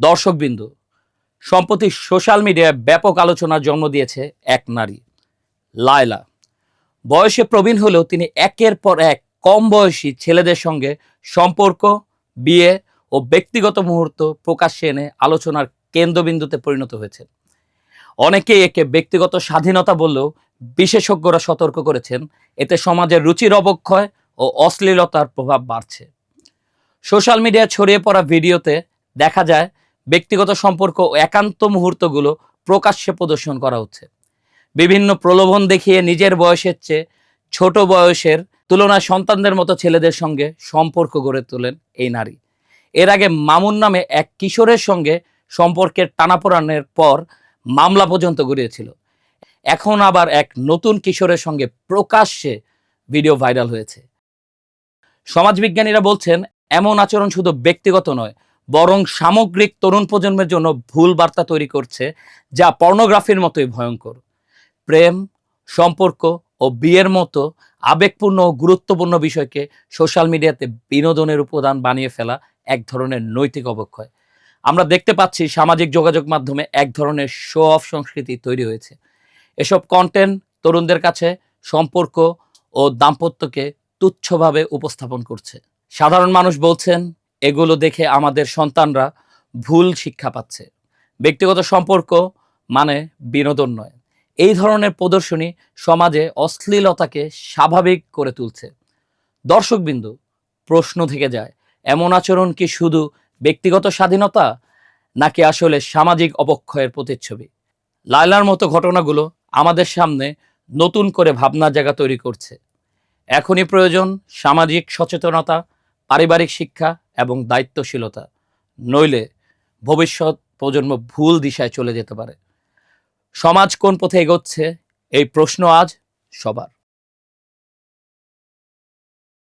দর্শকবিন্দু, সম্প্রতি সোশ্যাল মিডিয়ায় ব্যাপক আলোচনার জন্ম দিয়েছে এক নারী, লায়লা। বয়সে প্রবীণ হলেও তিনি একের পর এক কম বয়সী ছেলেদের সঙ্গে সম্পর্ক, বিয়ে ও ব্যক্তিগত মুহূর্ত প্রকাশ্যে এনে আলোচনার কেন্দ্রবিন্দুতে পরিণত হয়েছে অনেকেই একে ব্যক্তিগত স্বাধীনতা বললেও বিশেষজ্ঞরা সতর্ক করেছেন, এতে সমাজের রুচির অবক্ষয় ও অশ্লীলতার প্রভাব বাড়ছে। সোশ্যাল মিডিয়ায় ছড়িয়ে পড়া ভিডিওতে দেখা যায় ব্যক্তিগত সম্পর্ক একান্ত মুহূর্তগুলো প্রকাশ্যে প্রদর্শন করা হচ্ছে। বিভিন্ন প্রলোভন দেখিয়ে নিজের বয়সের চেয়ে ছোট বয়সের তুলনায় সন্তানদের মতো ছেলেদের সঙ্গে সম্পর্ক গড়ে তোলেন এই নারী। এর আগে মামুন নামে এক কিশোরের সঙ্গে সম্পর্কের টানাপোড়ানের পর মামলা পর্যন্ত গড়িয়েছিল। এখন আবার এক নতুন কিশোরের সঙ্গে প্রকাশ্যে ভিডিও ভাইরাল হয়েছে। সমাজবিজ্ঞানীরা বলছেন, এমন আচরণ শুধু ব্যক্তিগত নয় বরং সামগ্রিক তরুণ প্রজন্মের জন্য ভুল বার্তা তৈরি করছে, যা পর্নোগ্রাফির মতোই ভয়ঙ্কর। প্রেম, সম্পর্ক ও বিয়ের মতো আবেগপূর্ণ ও গুরুত্বপূর্ণ বিষয়কে সোশ্যাল মিডিয়াতে বিনোদনের উপাদান বানিয়ে ফেলা এক ধরনের নৈতিক অবক্ষয়। আমরা দেখতে পাচ্ছি সামাজিক যোগাযোগ মাধ্যমে এক ধরনের শো অফ সংস্কৃতি তৈরি হয়েছে। এসব কন্টেন্ট তরুণদের কাছে সম্পর্ক ও দাম্পত্যকে তুচ্ছভাবে উপস্থাপন করছে। সাধারণ মানুষ বলছেন এগুলো দেখে আমাদের সন্তানরা ভুল শিক্ষা পাচ্ছে। ব্যক্তিগত সম্পর্ক মানে বিনোদন নয়। এই ধরনের প্রদর্শনী সমাজে অশ্লীলতাকে স্বাভাবিক করে তুলছে। দর্শকবিন্দু, প্রশ্ন থেকে যায়, এমন আচরণ কি শুধু ব্যক্তিগত স্বাধীনতা, নাকি আসলে সামাজিক অবক্ষয়ের প্রতিচ্ছবি? লায়লার মতো ঘটনাগুলো আমাদের সামনে নতুন করে ভাবনার জায়গা তৈরি করছে। এখনই প্রয়োজন সামাজিক সচেতনতা, পারিবারিক শিক্ষা এবং দায়িত্বশীলতা, নইলে ভবিষ্যৎ প্রজন্ম ভুল দিশায় চলে যেতে পারে। সমাজ কোন পথে এগোচ্ছে, এই প্রশ্ন আজ সবার।